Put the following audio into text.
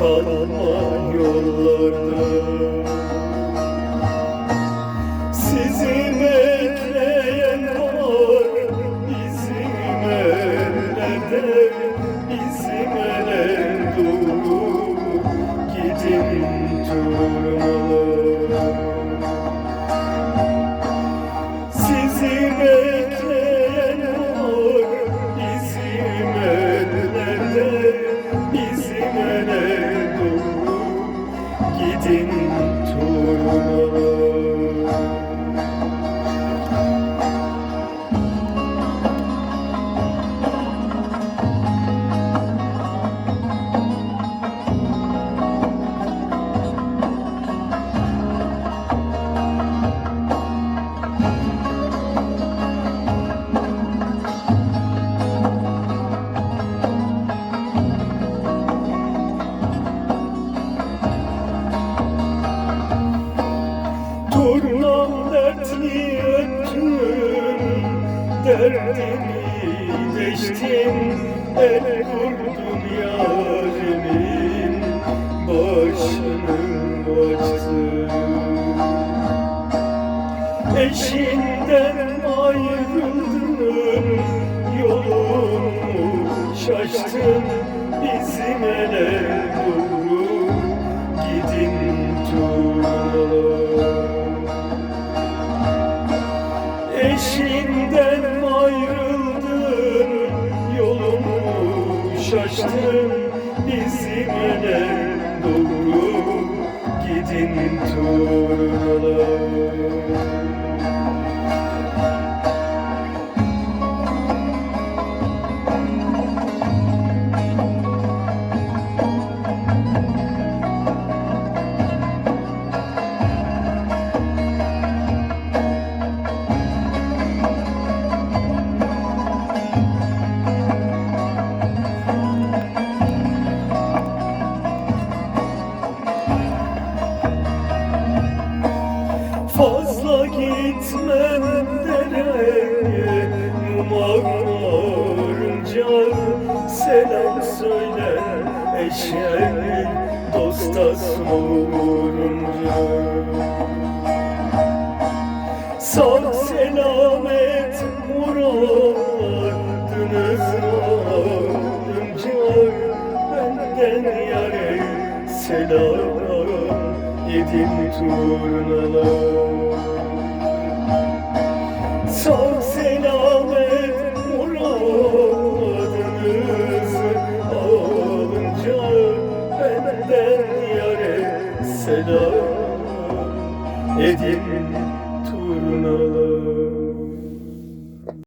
kalma yollarda. Sizi bekleyen var bizim ellerde Bizim ele doğru gidin turnalar Sizi bekleyen Turnam dertli öttüm Derdimi deştim El vurdum yarimin Başını açtım Eşinden ayrıldım Yolumu şaştım Bizim ele doğru Gidin turnalar Fazla gitmem dereye. Yumak varınca Selam söyle eşeğe Dosta sorunca Sağ selamet muradınız varınca Benden yare selam yedim turnalar Son selamet muradınızı alınca benden yare selam. Edin turnalar